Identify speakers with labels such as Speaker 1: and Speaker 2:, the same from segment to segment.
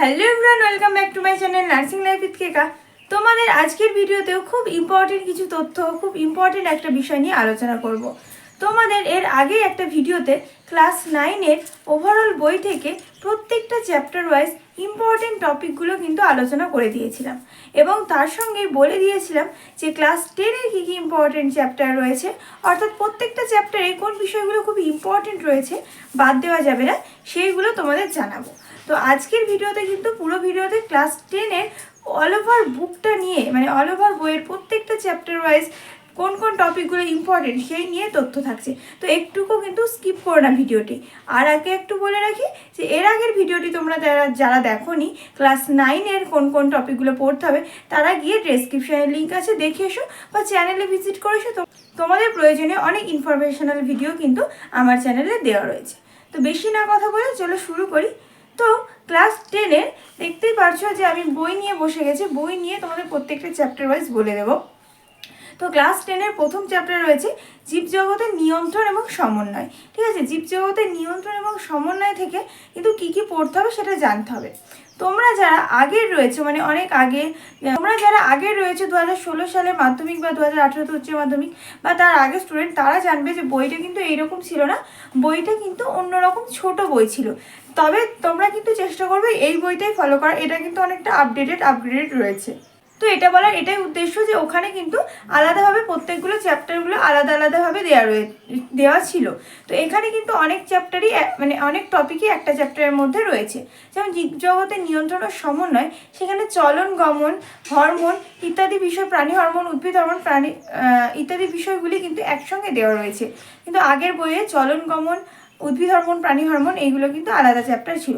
Speaker 1: Hello everyone welcome back to my channel nursing life with Keka তোমাদের আজকের ভিডিওতেও খুব ইম্পর্টেন্ট কিছু তথ্য, খুব ইম্পর্টেন্ট একটা বিষয় নিয়ে আলোচনা করব। তোমাদের এর আগে একটা ভিডিওতে ক্লাস নাইনের ওভারঅল বই থেকে প্রত্যেকটা চ্যাপ্টার ওয়াইজ ইম্পর্টেন্ট টপিকগুলো কিন্তু আলোচনা করে দিয়েছিলাম। এবং তার সঙ্গে বলে দিয়েছিলাম যে ক্লাস টেনের কী কী ইম্পর্টেন্ট চ্যাপ্টার রয়েছে, অর্থাৎ প্রত্যেকটা চ্যাপ্টারে কোন বিষয়গুলো খুব ইম্পর্টেন্ট রয়েছে, বাদ দেওয়া যাবে না, সেইগুলো তোমাদের জানাব। তো আজকের ভিডিওতে কিন্তু পুরো ভিডিওতে ক্লাস টেনের অল ওভার বুকটা নিয়ে মানে অল ওভার বইয়ের প্রত্যেকটা চ্যাপ্টার ওয়াইজ কোন কোন টপিকগুলো ইম্পর্টেন্ট সেই নিয়ে তথ্য থাকছে। তো একটুকু কিন্তু স্কিপ করো না ভিডিওটি। আর আগে একটু বলে রাখি যে এর আগের ভিডিওটি তোমরা যারা যারা দেখোনি ক্লাস নাইনের কোন কোন টপিকগুলো পড়তে হবে, তারা গিয়ে ডেসক্রিপশানের লিঙ্ক আছে, দেখে এসো বা চ্যানেলে ভিজিট করে এসো। তোমাদের প্রয়োজনে অনেক ইনফরমেশনাল ভিডিও কিন্তু আমার চ্যানেলে দেওয়া রয়েছে। তো বেশি না কথা বলে চলো শুরু করি। তো ক্লাস টেনের দেখতেই পারছ যে আমি বই নিয়ে বসে গেছি। বই নিয়ে তোমাদের প্রত্যেকটা চ্যাপ্টার ওয়াইজ বলে দেবো। তো ক্লাস টেনের প্রথম চ্যাপ্টার রয়েছে জীবজগতের নিয়ন্ত্রণ এবং সমন্বয়। ঠিক আছে? জীবজগতের নিয়ন্ত্রণ এবং সমন্বয় থেকে কিন্তু কী কী পড়তে হবে সেটা জানতে হবে। তোমরা যারা আগের রয়েছে মানে অনেক আগে, তোমরা যারা আগের রয়েছে দু হাজার ষোলো সালে মাধ্যমিক বা দু হাজার আঠেরোতে উচ্চ মাধ্যমিক বা তার আগে স্টুডেন্ট তারা জানবে যে বইটা কিন্তু এইরকম ছিল না। বইটা কিন্তু অন্যরকম ছোট বই ছিল। তবে তোমরা কিন্তু চেষ্টা করবে এই বইটাই ফলো করা এটা কিন্তু অনেকটা আপডেটেড আপগ্রেডেড রয়েছে। তো এটা বলার এটাই উদ্দেশ্য যে ওখানে কিন্তু আলাদাভাবে প্রত্যেকগুলো চ্যাপ্টারগুলো আলাদা আলাদাভাবে দেওয়া রয়ে, দেওয়া ছিল। তো এখানে কিন্তু অনেক চ্যাপ্টারই মানে অনেক টপিকই একটা চ্যাপ্টারের মধ্যে রয়েছে। যেমন জীবজগতের নিয়ন্ত্রণ ও সমন্বয়, সেখানে চলন, গমন, হরমোন ইত্যাদি বিষয়, প্রাণী হরমোন, উদ্ভিদ হরমোন, প্রাণী ইত্যাদি বিষয়গুলি কিন্তু একসঙ্গে দেওয়া রয়েছে। কিন্তু আগের বইয়ে চলন, গমন উদ্ভিদ হরমোন, প্রাণী হরমোন, এইগুলো কিন্তু আলাদা চ্যাপ্টার ছিল।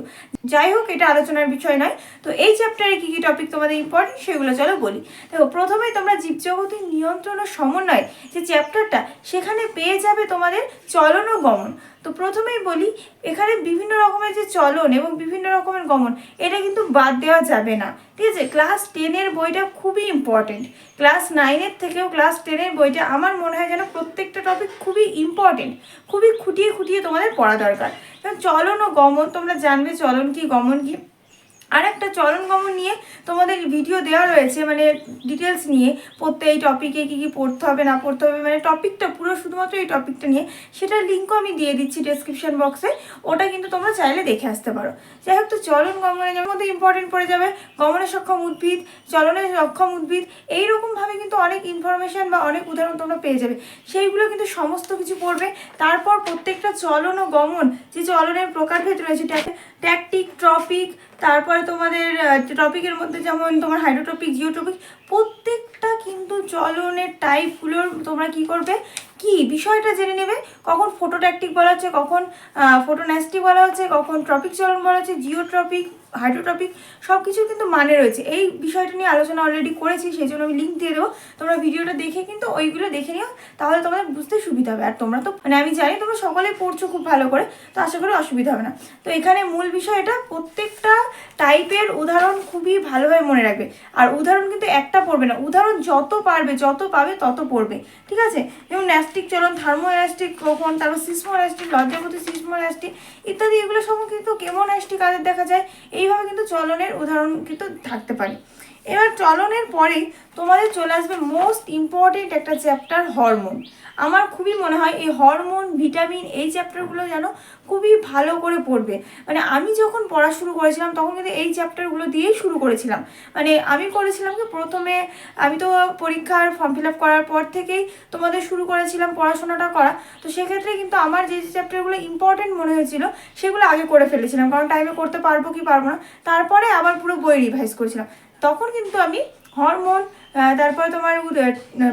Speaker 1: যাই হোক, এটা আলোচনার বিষয় নয়। তো এই চ্যাপ্টারে কী কী টপিক তোমাদের ইম্পর্টেন্ট সেগুলো চলো বলি। দেখো প্রথমে তোমরা জীবজগতের নিয়ন্ত্রণ ও সমন্বয় যে চ্যাপ্টারটা সেখানে পেয়ে যাবে তোমাদের চলন ও গমন। তো প্রথমেই বলি, এখানে বিভিন্ন রকমের যে চলন এবং বিভিন্ন রকমের গমন, এটা কিন্তু বাদ দেওয়া যাবে না। ঠিক আছে? ক্লাস টেনের বইটা খুবই ইম্পর্টেন্ট ক্লাস নাইনের থেকেও ক্লাস টেনের বইটা আমার মনে হয় যেন প্রত্যেকটা টপিক খুবই ইম্পর্টেন্ট খুবই খুঁটিয়ে খুঁটিয়ে তোমাদের পড়া দরকার। কারণ চলন ও গমন, তোমরা জানবে চলন কি, গমন কি? আর একটা চলন গমন নিয়ে তোমাদের ভিডিও দেওয়া রয়েছে মানে ডিটেলস নিয়ে, পড়তে এই টপিকে কী কী পড়তে হবে, না পড়তে হবে মানে টপিকটা পুরো শুধুমাত্র এই টপিকটা নিয়ে, সেটার লিঙ্কও আমি দিয়ে দিচ্ছি ডেসক্রিপশন বক্সে ওটা কিন্তু তোমরা চাইলে দেখে আসতে পারো। যাই হোক, তো চলন গমনের যেমন মধ্যে ইম্পর্টেন্ট পড়ে যাবে, গমনে সক্ষম উদ্ভিদ, চলনে সক্ষম উদ্ভিদ, এইরকমভাবে কিন্তু অনেক ইনফরমেশন বা অনেক উদাহরণ তোমরা পেয়ে যাবে। সেইগুলো কিন্তু সমস্ত কিছু পড়বে, তারপর প্রত্যেকটা চলন ও গমন, যে চলনের প্রকারভেদ রয়েছে ট্যাকটিক ট্রপিক তারপরে তোমাদের টপিকের মধ্যে যেমন তোমার হাইড্রোটপিক জিওটপিক প্রত্যেকটা কিন্তু চলনের টাইপগুলোর তোমরা কি করবে? কি? বিষয়টা জেনে নেবে। কখন ফোটোট্যাকটিক বলা হচ্ছে, কখন ফোটোন্যাস্টিক বলা হচ্ছে, কখন ট্রপিক চলন বলা হচ্ছে জিওট্রপিক হাইড্রোটপিক সব কিছু কিন্তু মানে রয়েছে। এই বিষয়টা নিয়ে আলোচনা অলরেডি করেছি সেই জন্য আমি লিঙ্ক দিয়ে দেবো। তোমরা ভিডিওটা দেখে কিন্তু ওইগুলো দেখে নিও, তাহলে তোমাদের বুঝতে সুবিধা হবে। আর তোমরা তো মানে আমি জানি তোমরা সকলেই পড়ছো খুব ভালো করে, তো আশা করি অসুবিধা হবে না। তো এখানে মূল বিষয় এটা প্রত্যেকটা টাইপের উদাহরণ খুবই ভালোভাবে মনে রাখবে। আর উদাহরণ কিন্তু একটা পড়বে না। উদাহরণ যত পারবে, যত পাবে, তত পড়বে। ঠিক আছে? যেমন ন্যাস্টিক চলন থার্মোন্যাস্টিক কখন তারপর সিসমোন্যাস্টিক লজ্জাপতি সিসমোন্যাস্টিক ইত্যাদি, এগুলো সব কিন্তু কেমোন্যাস্টিক কাদের দেখা যায় এইভাবে কিন্তু চলনের উদাহরণ কিন্তু থাকতে পারে। এবার চলনের পরেই তোমাদের চলে আসবে মোস্ট ইম্পর্টেন্ট একটা চ্যাপ্টার হরমোন আমার খুবই মনে হয় এই হরমোন ভিটামিন এই চ্যাপ্টারগুলো যেন খুবই ভালো করে পড়বে। মানে আমি যখন পড়া শুরু করেছিলাম তখন কিন্তু এই চ্যাপ্টারগুলো দিয়েই শুরু করেছিলাম। মানে আমি করেছিলাম কি প্রথমে আমি তো পরীক্ষার ফর্ম ফিল আপ করার পর থেকেই তোমাদের শুরু করেছিলাম পড়াশোনাটা করা। তো সেক্ষেত্রে কিন্তু আমার যে যে চ্যাপ্টারগুলো ইম্পর্টেন্ট মনে হয়েছিল সেগুলো আগে করে ফেলেছিলাম। কারণ টাইমে করতে পারব কি পারব না। তারপরে আবার পুরো বই রিভাইজ করেছিলাম। তখন কিন্তু আমি হরমোন তারপর তোমার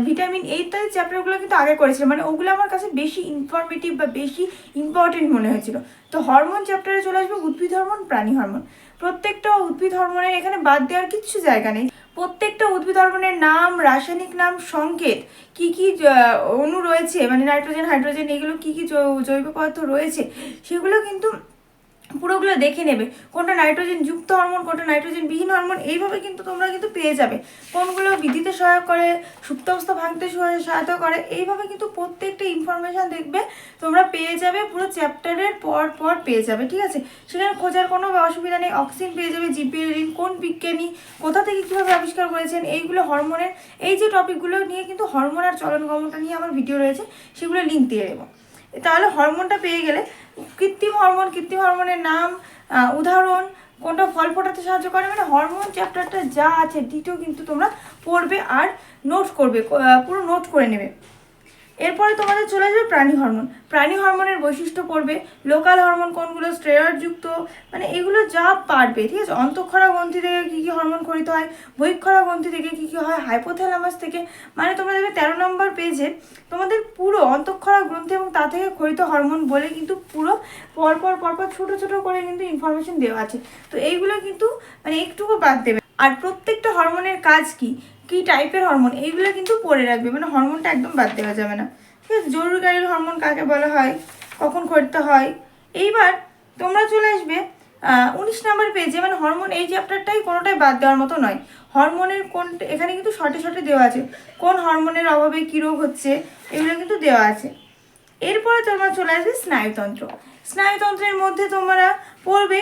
Speaker 1: ভিটামিন এই ইত্যাদি চ্যাপ্টারগুলো কিন্তু আগে করেছিলাম। মানে ওগুলো আমার কাছে বেশি ইনফরমেটিভ বা বেশি ইম্পর্টেন্ট মনে হয়েছিল। তো হরমোন চ্যাপ্টারে চলে আসবে, উদ্ভিদ হরমোন, প্রাণী হরমোন। প্রত্যেকটা উদ্ভিদ হরমোনের এখানে বাদ দেওয়ার কিচ্ছু জায়গা নেই। প্রত্যেকটা উদ্ভিদ হরমোনের নাম, রাসায়নিক নাম, সংকেত, কি কি অণু রয়েছে মানে নাইট্রোজেন হাইড্রোজেন এগুলো কি কি জৈব পদার্থ রয়েছে, সেগুলো কিন্তু পুরোগুলো দেখে নেবে। কোনটা নাইট্রোজেন যুক্ত হরমোন কোনটা নাইট্রোজেন বিহীন হরমোন এইভাবে কিন্তু তোমরা কিন্তু পেয়ে যাবে। কোনগুলো বৃদ্ধিতে সহায়ক করে, সুপ্ত অবস্থা ভাঙতে সহায়- সহায়তা করে, এইভাবে কিন্তু প্রত্যেকটা ইনফরমেশান দেখবে, তোমরা পেয়ে যাবে, পুরো চ্যাপ্টারের পর পর পেয়ে যাবে, ঠিক আছে? সেখানে খোঁজার কোনো অসুবিধা নেই অক্সিজেন পেয়ে যাবে জিপিএলিন কোন বিজ্ঞানী, কোথা থেকে কীভাবে আবিষ্কার করেছেন, এইগুলো হরমোনের এই যে টপিকগুলো নিয়ে কিন্তু হরমোন আর চলন গমনটা নিয়ে আমার ভিডিও রয়েছে, সেগুলো লিঙ্ক দিয়ে দেবো। তাহলে হরমোনটা পেয়ে গেলে কৃত্রিম হরমোন কৃত্রিম হরমোনের নাম উদাহরণ, কোনটা ফল ফোটাতে সাহায্য করে মানে হরমোন চ্যাপ্টারটা যা আছে দ্বিতীয় কিন্তু তোমরা পড়বে আর নোট করবে পুরো নোট করে নেবে। এরপরে তোমাদের চলে আসবে প্রাণী হরমোন। প্রাণী হরমোনের বৈশিষ্ট্য পড়বে, লোকাল হরমোন কোনগুলো, স্টেরয়েডযুক্ত মানে এগুলো যা পারবে, ঠিক আছে? অন্তঃক্ষরা গ্রন্থি থেকে কী কী হরমোন খরিত হয় বহিঃক্ষরা গ্রন্থি থেকে কী কী হয় হাইপোথ্যালামাস থেকে মানে তোমরা দেখবে তেরো নম্বর পেজে তোমাদের পুরো অন্তঃক্ষরা গ্রন্থি এবং তা থেকে খরিত হরমোন বলে কিন্তু পুরো পরপর পরপর ছোট ছোট করে কিন্তু ইনফরমেশন দেওয়া আছে। তো এইগুলো কিন্তু মানে একটুকু বাদ দেবে। আর প্রত্যেকটা হরমোনের কাজ কি? কি টাইপের হরমোন এইগুলো কিন্তু পড়ে রাখবে মানে হরমোনটা একদম বাদ দেওয়া যাবে না। ঠিক আছে? জরুরিকালীন হরমোন কাকে বলা হয়? কখন করতে হয়? এইবার তোমরা চলে আসবে উনিশ নম্বর পেজে মানে হরমোন এই চ্যাপ্টারটাই কোনোটাই বাদ দেওয়ার মতো নয়। হরমোনের কোন, এখানে কিন্তু শর্টে শর্টে দেওয়া আছে। কোন হরমোনের অভাবে কী রোগ হচ্ছে? এগুলো কিন্তু দেওয়া আছে। এরপরে তোমরা চলে আসবে স্নায়ুতন্ত্র। স্নায়ুতন্ত্রের মধ্যে তোমরা পড়বে?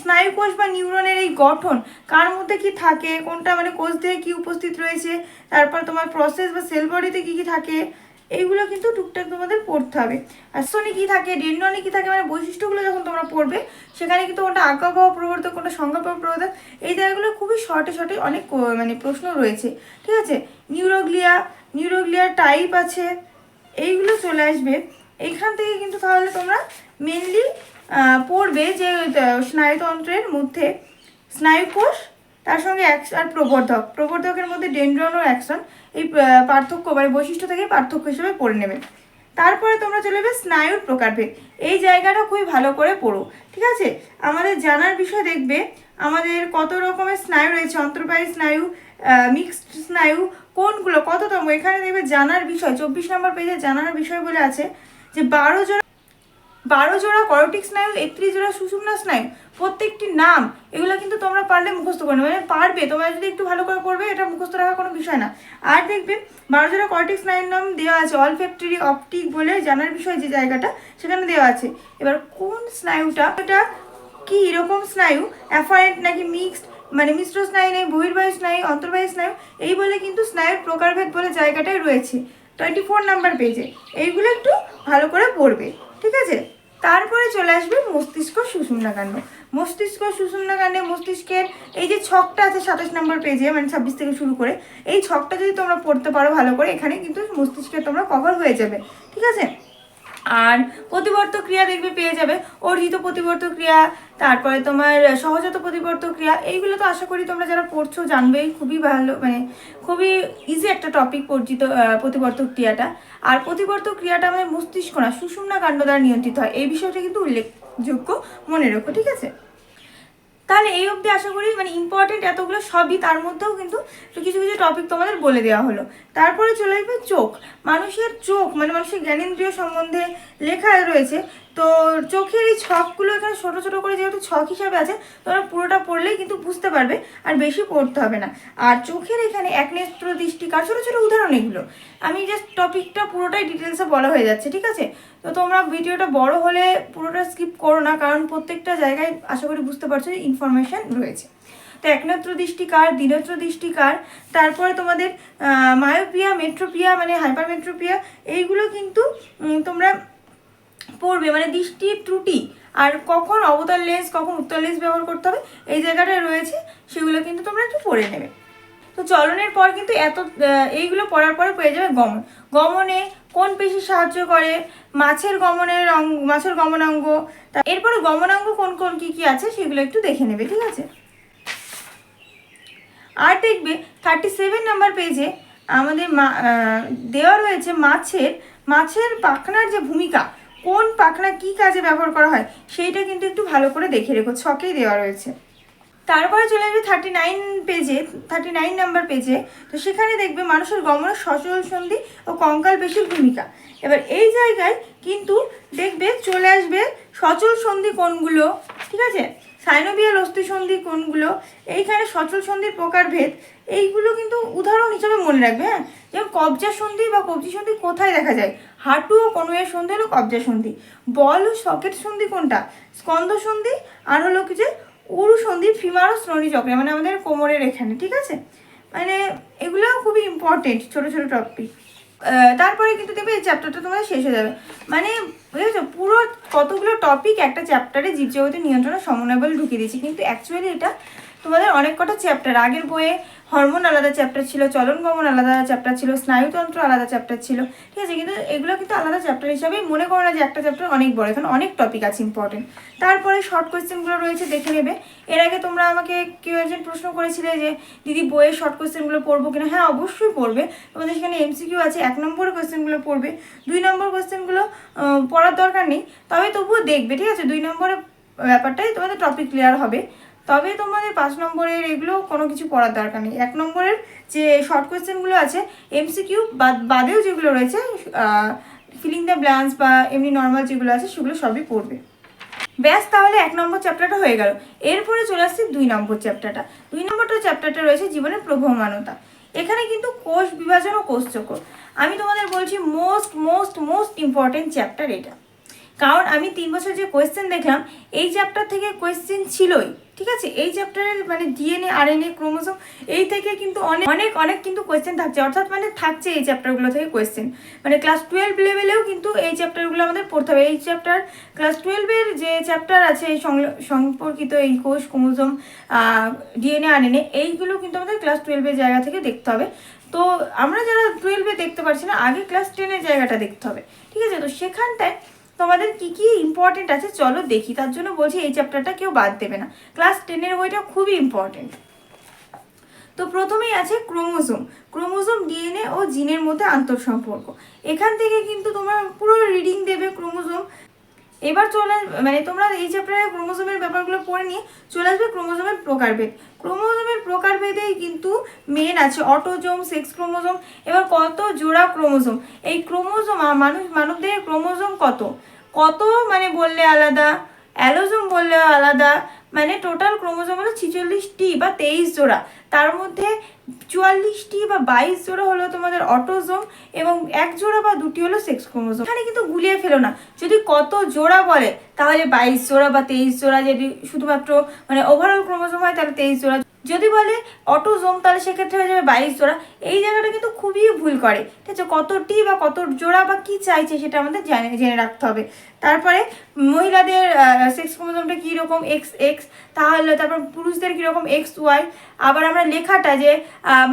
Speaker 1: স্নায়ু স্নায়ুকোষ বা নিউরনের এই গঠন, কার মধ্যে কি থাকে? কোনটা মানে কোষ দিয়ে কি উপস্থিত রয়েছে? তারপর তোমার প্রসেস বা সেল বডিতে কি কি থাকে? এইগুলো কিন্তু টুকটাক তোমাদের পড়তে হবে। আর সোনি কী থাকে? ডেন্ডনে কী থাকে? মানে বৈশিষ্ট্যগুলো যখন তোমরা পড়বে, সেখানে কিন্তু কোনটা আজ্ঞাবহ প্রবর্তক কোনটা সংজ্ঞাবহ প্রবর্তক, এই জায়গাগুলো খুবই শর্টে শর্টে অনেক মানে প্রশ্ন রয়েছে। ঠিক আছে? নিউরোগ্লিয়া নিউরোগ্লিয়ার টাইপ আছে। এইগুলো চলে আসবে। এইখান থেকে কিন্তু তাহলে তোমরা মেনলি পড়বে যে স্নায়ুতন্ত্রের মধ্যে স্নায়ুকোষ, তার সঙ্গে আর প্রবর্ধক। প্রবর্ধকের মধ্যে ডেন্ড্রন ও অ্যাকশন এই পার্থক্য মানে বৈশিষ্ট্য থেকে পার্থক্য হিসেবে পড়ে নেবে। তারপরে তোমরা চলে যাবে স্নায়ুর প্রকারভেদ। এই জায়গাটা খুবই ভালো করে পড়ো, ঠিক আছে? আমাদের জানার বিষয় দেখবে, আমাদের কত রকমের স্নায়ু রয়েছে, অন্তর্বাহী স্নায়ু মিক্সড স্নায়ু, কোনগুলো, কততম? এখানে দেখবে জানার বিষয়, চব্বিশ নম্বর পেজে জানার বিষয় বলে আছে। যে বারো জোড়া বারো জোড়া করোটিক স্নায়ু, একত্রিশ জোড়া সুষুম্না স্নায়ু, প্রত্যেকটি নাম, এগুলো কিন্তু তোমরা পারলে মুখস্থ করে মানে পারবে, তোমরা যদি একটু ভালো করে পড়বে, এটা মুখস্থ রাখার কোনো বিষয় না। আর দেখবে বারো জোড়া করটিক স্নায়ুর নাম দেওয়া আছে অল ফ্যাক্টরি অপটিক বলে জানার বিষয় যে জায়গাটা, সেখানে দেওয়া আছে। এবার কোন স্নায়ুটা, এটা কি এরকম স্নায়ু? অ্যাফারেন্ট নাকি মিক্সড মানে মিশ্র স্নায়ু নেই বহির্বায়ু স্নায়ু অন্তর্বায়ু স্নায়ু, এই বলে কিন্তু স্নায়ুর প্রকারভেদ বলে জায়গাটাই রয়েছে। টোয়েন্টি ফোর নাম্বার পেজে। এইগুলো একটু ভালো করে পড়বে, ঠিক আছে? তারপরে চলে আসবে মস্তিষ্ক সুষুম্নাকাণ্ড। মস্তিষ্ক সুষুম্নাকাণ্ডে মস্তিষ্কের এই যে ছকটা আছে সাতাশ নম্বর পেজে মানে ছাব্বিশ থেকে শুরু করে, এই ছকটা যদি তোমরা পড়তে পারো ভালো করে, এখানে কিন্তু মস্তিষ্কে তোমরা কভার হয়ে যাবে, ঠিক আছে? আর প্রতিবর্ত ক্রিয়া দেখবে পেয়ে যাবে। অর্জিত প্রতিবর্ত ক্রিয়া তারপরে তোমার সহজাত প্রতিবর্ত ক্রিয়া এইগুলো তো আশা করি তোমরা যারা পড়ছো জানবেই খুবই ভালো মানে খুবই ইজি একটা টপিক পরিচিত আহ, প্রতিবর্তক ক্রিয়াটা। আর প্রতিবর্তক ক্রিয়াটা আমাদের মস্তিষ্ক না সুষুম্না কাণ্ড দ্বারা নিয়ন্ত্রিত হয়। এই বিষয়টা কিন্তু উল্লেখযোগ্য মনে রেখো ঠিক আছে? তাহলে এই অবধি আশা করি মানে ইম্পর্টেন্ট এতগুলো সবই তার মধ্যেও কিন্তু কিছু কিছু টপিক তোমাদের বলে দেওয়া হলো। তারপরে চলে আসবে চোখ। মানুষের চোখ মানে মানুষের জ্ঞানেন্দ্রিয় সম্বন্ধে লেখা রয়েছে তো চোখের এই ছকগুলো এখানে ছোটো ছোটো করে যেহেতু ছক হিসাবে আছে তোমরা পুরোটা পড়লেই কিন্তু বুঝতে পারবে আর বেশি পড়তে হবে না। আর চোখের এখানে একনেত্র দৃষ্টিকার ছোটো ছোটো উদাহরণ এগুলো। আমি জাস্ট টপিকটা পুরোটাই ডিটেলসে বলা হয়ে যাচ্ছে, ঠিক আছে? তো তোমরা ভিডিওটা বড় হলে পুরোটা স্কিপ করো না, কারণ প্রত্যেকটা জায়গায় আশা করি বুঝতে পারছ যে ইনফরমেশন রয়েছে। তো একনেত্র দৃষ্টিকার দ্বিনেত্র দৃষ্টিকার তারপরে তোমাদের মায়োপিয়া মেট্রোপিয়া মানে হাইপারমেট্রোপিয়া এইগুলো কিন্তু তোমরা পড়বে মানে দৃষ্টি ত্রুটি। আর কখন অবতার লেন্স কখন উত্তর লেন্স ব্যবহার করতে হবে, এই জায়গাটায় রয়েছে, সেগুলো কিন্তু তোমরা একটু পড়ে নেবে। তো চলনের পর কিন্তু এত এইগুলো পড়ার পরে পেয়ে যাবে গমন। গমনে কোন পেশি সাহায্য করে? মাছের গমনের অঙ্গ মাছের গমনাঙ্গ। এরপরে গমনাঙ্গ কোন কোন, কি কি আছে, সেগুলো একটু দেখে নেবে, ঠিক আছে? আর দেখবে থার্টি সেভেন নাম্বার পেজে আমাদের মা দেওয়া রয়েছে মাছের মাছের পাখনার যে ভূমিকা কোন পাখনা কি কাজে ব্যবহার করা হয়, সেইটা কিন্তু একটু ভালো করে দেখে রেখো, ছকেই দেওয়া রয়েছে। তারপরে চলে আসবে থার্টি নাইন পেজে থার্টি নাইন নাম্বার পেজে তো সেখানে দেখবে মানুষের গমন সচল সন্ধি ও কঙ্কাল পেশির ভূমিকা। এবার এই জায়গায় কিন্তু দেখবে চলে আসবে সচল সন্ধি কোনগুলো, ঠিক আছে? সাইনোবিয়াল অস্থি সন্ধি কোনগুলো? এইখানে সচল সন্ধির প্রকারভেদ, এইগুলো কিন্তু উদাহরণ হিসেবে মনে রাখবে হ্যাঁ? যেমন কবজা সন্ধি বা কবজি সন্ধি কোথায় দেখা যায়? হাঁটু ও কনুয়ের সন্ধি হলো কবজা সন্ধি। বল ও সকেট সন্ধি কোনটা? স্কন্দ সন্ধি, আর হলো কি যে উরু সন্ধি ফিমার ও চক্রে মানে আমাদের কোমরের এখানে, ঠিক আছে? মানে এগুলো খুবই ইম্পর্টেন্ট ছোট ছোট টপিক তারপরে কিন্তু দেখবে এই চ্যাপ্টারটা তোমাদের শেষ হয়ে যাবে। মানে বুঝেছ? পুরো কতগুলো টপিক একটা চ্যাপ্টারে জীবজগতের নিয়ন্ত্রণের সমন্বয় বলে ঢুকিয়ে দিয়েছি। কিন্তু অ্যাকচুয়ালি এটা তোমাদের অনেক কটা চ্যাপ্টার আগের বইয়ে হরমোন আলাদা চ্যাপ্টার ছিল, চলন গমন আলাদা চ্যাপ্টার ছিল, স্নায়ুতন্ত্র আলাদা চ্যাপ্টার ছিল, ঠিক আছে? কিন্তু এগুলো কিন্তু আলাদা চ্যাপ্টার হিসাবে মনে করো না যে একটা চ্যাপ্টার অনেক বড়, এখানে অনেক টপিক আছে ইম্পর্টেন্ট তারপরে শর্ট কোয়েশ্চেনগুলো রয়েছে, দেখে নেবে। এর আগে তোমরা আমাকে কেউ একজন প্রশ্ন করেছিলে যে, দিদি, বইয়ের শর্ট কোয়েশ্চেনগুলো পড়ব কিনা? হ্যাঁ অবশ্যই পড়বে। তোমাদের সেখানে এমসিকিউ আছে, এক নম্বরের কোয়েশ্চেনগুলো পড়বে। দুই নম্বর কোয়েশ্চেনগুলো পড়ার দরকার নেই, তবে তবুও দেখবে, ঠিক আছে? দুই নম্বরের ব্যাপারটাই তোমাদের টপিক ক্লিয়ার হবে। তবে তোমাদের পাঁচ নম্বরের এগুলো কোনো কিছু পড়ার দরকার নেই। এক নম্বরের যে শর্ট কোয়েশ্চেনগুলো আছে এমসিকিউ বাদ বাদেও যেগুলো রয়েছে ফিলিং দ্য ব্ল্যান্স বা এমনি নর্মাল যেগুলো আছে, সেগুলো সবই পড়বে। ব্যাস, তাহলে এক নম্বর চ্যাপ্টারটা হয়ে গেল। এরপরে চলে আসছে দুই নম্বর চ্যাপ্টারটা দুই নম্বরটা চ্যাপ্টারটা রয়েছে জীবনের প্রবহমানতা। এখানে কিন্তু কোষ বিভাজন ও কোষচক্র আমি তোমাদের বলছি most most most important chapter এটা। কারণ আমি তিন বছর যে কোয়েশ্চেন দেখলাম, এই চ্যাপ্টার থেকে কোয়েশ্চেন ছিলই, ঠিক আছে? এই চ্যাপ্টারের মানে ডিএনএ আরএনএ ক্রোমোসোম এই থেকে কিন্তু অনেক অনেক অনেক কিন্তু কোয়েশ্চেন থাকছে। অর্থাৎ মানে থাকছে এই চ্যাপ্টারগুলো থেকে কোয়েশ্চেন মানে ক্লাস টুয়েলভ লেভেলেও কিন্তু এই চ্যাপ্টারগুলো আমাদের পড়তে হবে। এই চ্যাপ্টার ক্লাস টুয়েলভের যে চ্যাপ্টার আছে, এই সম্পর্কিত এই কোষ ক্রোমোসোম ডিএনএ আরএনএ এইগুলো কিন্তু আমাদের ক্লাস টুয়েলভের জায়গা থেকে দেখতে হবে। তো আমরা যারা টুয়েলভে দেখতে পারছি না, আগে ক্লাস টেনের জায়গাটা দেখতে হবে। ঠিক আছে? তো সেখানটায় তোমাদের কি কি ইম্পর্টেন্ট আছে চলো দেখি। তার জন্য বলছি এই চ্যাপ্টারটা কেউ বাদ দেবে না। ক্লাস টেনের বইটা খুবই ইম্পর্টেন্ট তো প্রথমেই আছে ক্রোমোজোম। ক্রোমোজোম ডিএনএ ও জিনের মধ্যে আন্তঃসম্পর্ক। এখান থেকে কিন্তু তোমার পুরো রিডিং দেবে ক্রোমোজোম। এবার চলে মানে তোমরা এই চ্যাপ্টারে ক্রোমোজোমের ব্যাপারগুলো পড়ে নিয়ে চলে আসবে ক্রোমোজোমের প্রকারভেদ। ক্রোমোজোমের প্রকারভেদেই কিন্তু মেন আছে অটোজোম সেক্স ক্রোমোজোম এবার কত জোড়া ক্রোমোজোম এই ক্রোমোজোম মানুষ মানবদের ক্রোমোজোম কত? কত মানে বললে আলাদা? অ্যালোজোম বললে আলাদা? মানে টোটাল ক্রোমোজোম হলো ছিচল্লিশটি বা তেইশ জোড়া। তার মধ্যে চুয়াল্লিশটি বা বাইশ জোড়া হলো তোমাদের অটোজোম এবং এক জোড়া বা দুটি হলো সেক্স ক্রোমোজোম এখানে কিন্তু গুলিয়ে ফেলো না। যদি কত জোড়া বলে, তাহলে বাইশ জোড়া বা তেইশ জোড়া যদি শুধুমাত্র মানে ওভারঅল ক্রোমোজোম হয়, তাহলে তেইশ জোড়া যদি বলে অটোজোম তাহলে সেক্ষেত্রে হয়ে যাবে বাইশ জোড়া। এই জায়গাটা কিন্তু খুবই ভুল করে। ঠিক আছে, কতটি বা কত জোড়া বা কি চাইছে সেটা আমাদের জানে জেনে রাখতে হবে। তারপরে মহিলাদের সেক্স ক্রোমোজোমটা কীরকম এক্স এক্স তাহলে তারপর পুরুষদের কীরকম এক্স ওয়াই আবার আমরা লেখাটা যে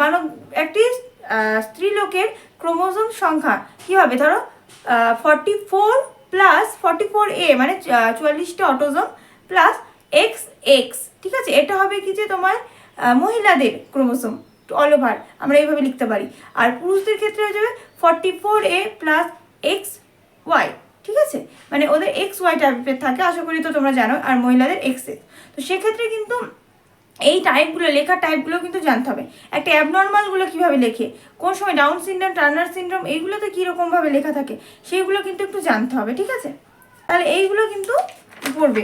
Speaker 1: মানব একটি স্ত্রীলোকের ক্রোমোজোম সংখ্যা কী হবে? ধরো forty four plus forty four এ মানে চুয়াল্লিশটা অটোজোম প্লাস এক্স এক্স ঠিক আছে, এটা হবে কি যে তোমার মহিলাদের ক্রোমোসোম অল ওভার আমরা এইভাবে লিখতে পারি। আর পুরুষদের ক্ষেত্রে হয়ে যাবে forty four A plus X Y ঠিক আছে? মানে ওদের এক্স ওয়াই টাইপের থাকে, আশা করি তো তোমরা জানো, আর মহিলাদের এক্স এক্স তো সেক্ষেত্রে কিন্তু এই টাইপগুলো লেখার টাইপগুলো কিন্তু জানতে হবে। একটা অ্যাবনর্মালগুলো কীভাবে লেখে? কোন সময় ডাউন সিনড্রোম টার্নার সিনড্রোম এইগুলোতে কীরকমভাবে লেখা থাকে, সেইগুলো কিন্তু একটু জানতে হবে, ঠিক আছে? তাহলে এইগুলো কিন্তু পড়বে।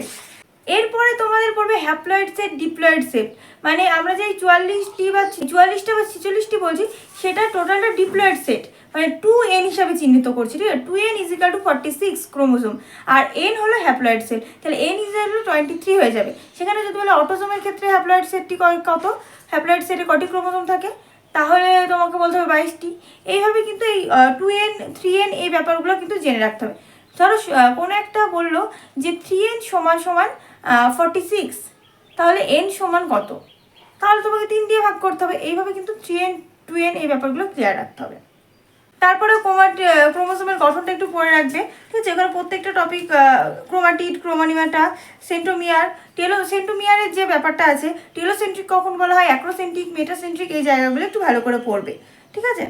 Speaker 1: এরপরে তোমাদের পড়বে হ্যাপ্লয়েড সেট ডিপ্লয়েড সেট মানে আমরা যে চুয়াল্লিশটি বা চুয়াল্লিশটা বা ছিচল্লিশটি বলছি, সেটা টোটালটা ডিপ্লয়েড সেট মানে টু এন হিসাবে চিহ্নিত করছি, ঠিক আছে? Two N is equal to forty six chromosome R N হলো হ্যাপ্লয়েড সেট তাহলে N is equal to twenty three হয়ে যাবে। সেখানে যদি বলে অটোজোমের ক্ষেত্রে হ্যাপ্লয়েড সেটটি কত? হ্যাপ্লয়েড সেটে কটি ক্রোমোজোম থাকে? তাহলে তোমাকে বলতে হবে বাইশটি। এইভাবে কিন্তু এই টু এন থ্রি এন এই ব্যাপারগুলো কিন্তু জেনে রাখতে হবে। ধরো কোনো একটা বলল যে থ্রি এন সমান সমান ফর্টি সিক্স তাহলে এন সমান কত? তাহলে তোমাকে তিন দিয়ে ভাগ করতে হবে। এইভাবে কিন্তু থ্রি এন টু এন এই ব্যাপারগুলো ক্লিয়ার রাখতে হবে। তারপরে ক্রোমাট ক্রোমোসোমের গঠনটা একটু পড়ে রাখবে। ঠিক আছে? এখানে প্রত্যেকটা টপিক ক্রোমাটিড ক্রোমানিমাটা সেন্টোমিয়ার টেলো সেন্টোমিয়ারের যে ব্যাপারটা আছে টেলোসেন্ট্রিক কখন বলা হয়? অ্যাক্রোসেন্ট্রিক মেটাসেন্ট্রিক এই জায়গাগুলো একটু ভালো করে পড়বে। ঠিক আছে?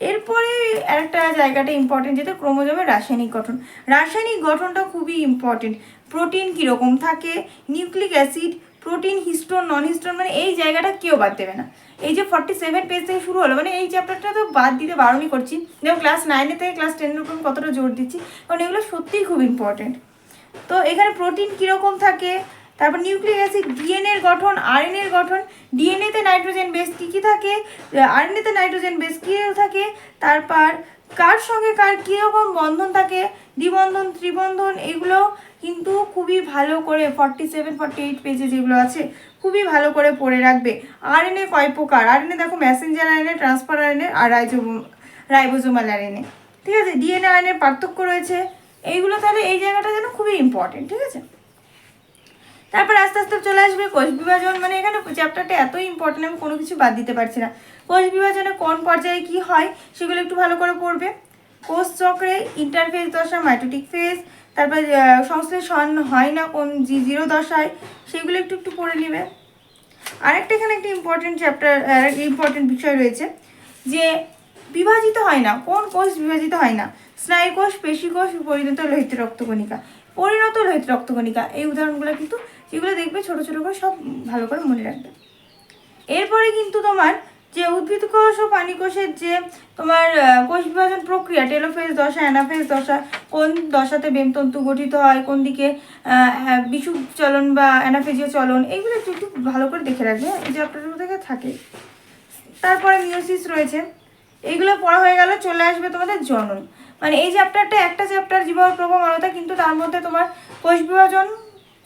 Speaker 1: এরপরে আরেকটা জায়গাটা ইম্পর্টেন্ট যেটা ক্রোমোজোমের রাসায়নিক গঠন। রাসায়নিক গঠনটা খুবই ইম্পর্টেন্ট প্রোটিন কীরকম থাকে nucleic acid protein histone non histone মানে এই জায়গাটা কেউ বাদ দেবে না। এই যে ফর্টি সেভেন পেজ থেকে শুরু হলো মানে এই চ্যাপ্টারটা তো বাদ দিতে বারণই করছি। যেমন ক্লাস নাইনে থেকে ক্লাস টেনের উপর কতটা জোর দিচ্ছি, কারণ এগুলো সত্যিই খুব ইম্পর্টেন্ট তো এখানে প্রোটিন কীরকম থাকে, তারপর নিউক্লিক অ্যাসিড ডিএনএর গঠন আরএনএর গঠন ডিএনএতে নাইট্রোজেন বেস কী কী থাকে আরএনএতে নাইট্রোজেন বেস কী থাকে, তারপর কার সঙ্গে কার কীরকম বন্ধন থাকে, দ্বিবন্ধন, ত্রিবন্ধন, এগুলো কিন্তু খুবই ভালো করে ফর্টি সেভেন ফর্টি এইট পেজে যেগুলো আছে, খুবই ভালো করে পড়ে রাখবে। আরএনএ কয় প্রকার? আরএনএ দেখো মেসেঞ্জার আরএনএ ট্রান্সফার আরএনএ আর রাইজো রাইবোজোমাল আরএনএ ঠিক আছে? ডিএনএ আরএনএ পার্থক্য রয়েছে। এইগুলো তাহলে এই জায়গাটা যেন খুবই ইম্পর্টেন্ট ঠিক আছে? তারপর আস্তে আস্তে চলে আসবে কোষ বিভাজন। মানে এখানে চ্যাপ্টারটা এতই ইম্পর্টেন্ট আমি কোনো কিছু বাদ দিতে পারছি না। কোষ বিভাজনে কোন পর্যায়ে কি হয় সেগুলো একটু ভালো করে পড়বে। কোষ চক্রে ইন্টারফেস দশা মাইটোটিক ফেজ তারপর সংশ্লেষণ হয় না কোন জি জিরো দশায়, সেগুলো একটু একটু পড়ে নেবে। আরেকটা এখানে একটা ইম্পর্টেন্ট চ্যাপ্টার ইম্পর্টেন্ট বিষয় রয়েছে যে বিভাজিত হয় না, কোন কোষ বিভাজিত হয় না স্নায়ুকোষ পেশিকোষ পরিণত লোহিত রক্তকণিকা। পরিণত লোহিত রক্তকণিকা, এই উদাহরণগুলো কিন্তু, যেগুলো দেখবে ছোট ছোট করে সব ভালো করে মনে রাখবে। এরপরে কিন্তু তোমার যে উদ্ভিদ কোষ ও পানি কোষের যে তোমার কোষ বিভাজন প্রক্রিয়া, টেলোফেজ দশা, অ্যানাফেজ দশা, কোন দশাতে বেমতন্তু গঠিত হয়, কোন দিকে বিষুব চলন বা অ্যানাফেজীয় চলন, এইগুলো একটু একটু ভালো করে দেখে রাখবে হ্যাঁ? এই চ্যাপ্টারগুলো থেকে থাকে তারপরে মিওসিস রয়েছে, এইগুলো পড়া হয়ে গেল চলে আসবে তোমাদের জনন মানে এই চ্যাপ্টারটা একটা চ্যাপ্টার জীবন প্রভাব আলাদা কিন্তু তার মধ্যে তোমার কোষ বিভাজন,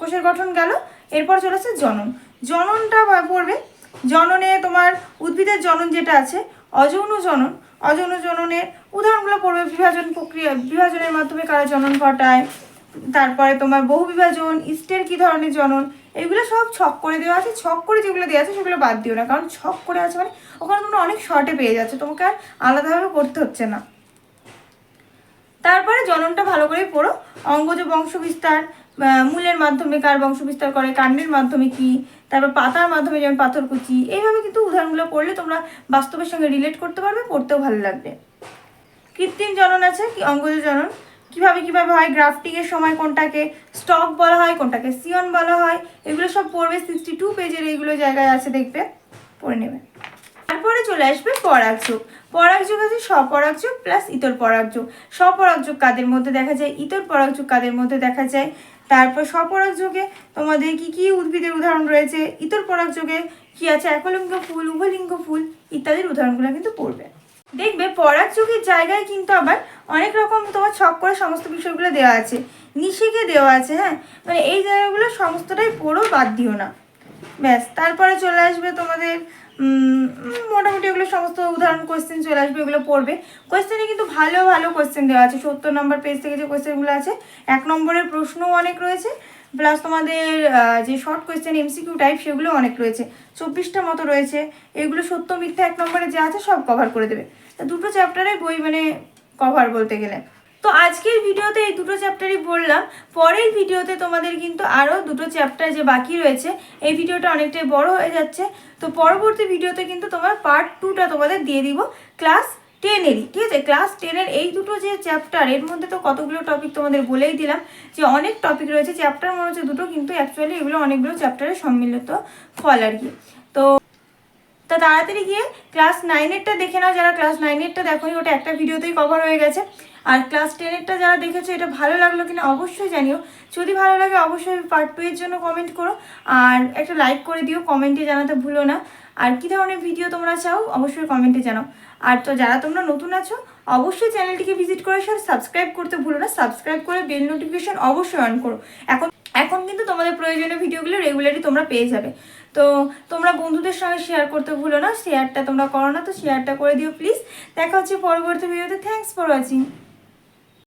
Speaker 1: কোষের গঠন গেল, এরপর চলে আসছে জনন জননটা পড়বে জননে তোমার উদ্ভিদের জনন যেটা আছে, অযৌন জনন, অযৌন জননের উদাহরণগুলো পড়বে, বিভাজন প্রক্রিয়া, বিভাজনের মাধ্যমে কারা জনন ঘটায়, তারপরে তোমার বহু বিভাজন ইস্টের কী ধরনের জনন, এগুলো সব ছক করে দেওয়া আছে, ছক করে যেগুলো দেওয়া আছে সেগুলো বাদ দিও না, কারণ ছক করে আছে মানে ওখানে তোমরা অনেক শর্টে পেয়ে যাচ্ছে, তোমাকে আর আলাদাভাবে করতে হচ্ছে না। তারপরে জননটা ভালো করে পড়ো, অঙ্গজ বংশ বিস্তার মূলের মাধ্যমে কার বংশ বিস্তার করে, কাণ্ডের মাধ্যমে কি তারপর পাতার মাধ্যমে যেমন পাথরকুচি এইভাবে কিন্তু উদাহরণগুলো পড়লে তোমরা বাস্তবের সঙ্গে রিলেট করতে পারবে, পড়তেও ভালো লাগবে। কৃত্রিম জনন আছে, কি অঙ্গজ জনন, কীভাবে কীভাবে হয় গ্রাফটিং এর সময় কোনটাকে স্টক বলা হয়, কোনটাকে সিয়ন বলা হয়, এগুলো সব পড়বে সিক্সটি টু পেজের এইগুলো জায়গায় আছে, দেখবে, পড়ে নেবে। তারপরে চলে আসবে পরাগযোগ। পরাগযোগ আছে স্বপরাগযোগ প্লাস ইতর পরাগ যুগ পরাগযোগ। স্বপরাগযোগ কাদের মধ্যে দেখা যায়? ইতর পরাগযোগ কাদের মধ্যে দেখা যায়? তারপর স্বপরাগযোগে তোমাদের কি কি উদ্ভিদের উদাহরণ রয়েছে? ইতর পরাগযোগে কি আছে? একলিঙ্গ ফুল, উভলিঙ্গ ফুল ইত্যাদির উদাহরণগুলো কিন্তু পড়বে। দেখবে পড়ার যুগের জায়গায় কিন্তু আবার অনেক রকম তোমার ছক করে সমস্ত বিষয়গুলো দেওয়া আছে। নিষেকে দেওয়া আছে হ্যাঁ? মানে এই জায়গাগুলো সমস্তটাই পড়ো, বাদ দিও না। ব্যাস, তারপরে চলে আসবে তোমাদের মোটামুটি এগুলো সমস্ত উদাহরণ কোয়েশ্চেন চলে আসবে, এগুলো পড়বে। কোয়েশ্চেনে কিন্তু ভালো ভালো কোয়েশ্চেন দেওয়া আছে। সত্তর নম্বর পেজ থেকে যে কোয়েশ্চেনগুলো আছে, এক নম্বরের প্রশ্নও অনেক রয়েছে প্লাস তোমাদের যে শর্ট কোয়েশ্চেন এমসিকিউ টাইপ সেগুলো অনেক রয়েছে। চব্বিশটা মতো রয়েছে। এগুলো সত্য, মিথ্যা এক নম্বরে যা আছে সব কভার করে দেবে। তা দুটো চ্যাপ্টারে বই মানে কভার বলতে গেলে। তো আজকের ভিডিওতে এই দুটো চ্যাপ্টারই বললাম। পরের ভিডিওতে তোমাদের কিন্তু আরও দুটো চ্যাপ্টার যে বাকি রয়েছে, এই ভিডিওটা অনেকটাই বড় হয়ে যাচ্ছে। তো পরবর্তী ভিডিওতে কিন্তু তোমার পার্ট টুটা তোমাদের দিয়ে দিব। ক্লাস টেনেরই ঠিক আছে? ক্লাস টেনের এই দুটো যে চ্যাপ্টার এর মধ্যে তো কতগুলো টপিক তোমাদের বলেই দিলাম যে অনেক টপিক রয়েছে। চ্যাপ্টার মনে হচ্ছে দুটো, কিন্তু অ্যাকচুয়ালি এগুলো অনেকগুলো চ্যাপ্টারের সম্মিলিত ফল আর কি। তো তা তাড়াতাড়ি গিয়ে ক্লাস নাইনেরটা দেখে নাও, যারা ক্লাস নাইনেরটা দেখোনি, ওটা একটা ভিডিওতেই কভার হয়ে গেছে। আর ক্লাস টেনেরটা যারা দেখেছ, এটা ভালো লাগল কিনা অবশ্যই জানিও। যদি ভালো লাগে, অবশ্যই পার্ট টু এর জন্য কমেন্ট করো। আর একটা লাইক করে দিও কমেন্টে জানাতে ভুলো না। আর কী ধরনের ভিডিও তোমরা চাও, অবশ্যই কমেন্টে জানাও। আর তো যারা তোমরা নতুন আছো, অবশ্যই চ্যানেলটিকে ভিজিট করে এসে সাবস্ক্রাইব করতে ভুলো না। সাবস্ক্রাইব করে বেল নোটিফিকেশন অবশ্যই অন করো। এখন এখন কিন্তু তোমাদের প্রয়োজনীয় ভিডিওগুলো রেগুলারই তোমরা পেয়ে যাবে। তো তোমরা বন্ধুদের সঙ্গে শেয়ার করতে ভুলো না শেয়ারটা তোমরা করো না, তো শেয়ারটা করে দিও প্লিজ দেখা হচ্ছে পরবর্তী ভিডিওতে থ্যাংকস ফর ওয়াচিং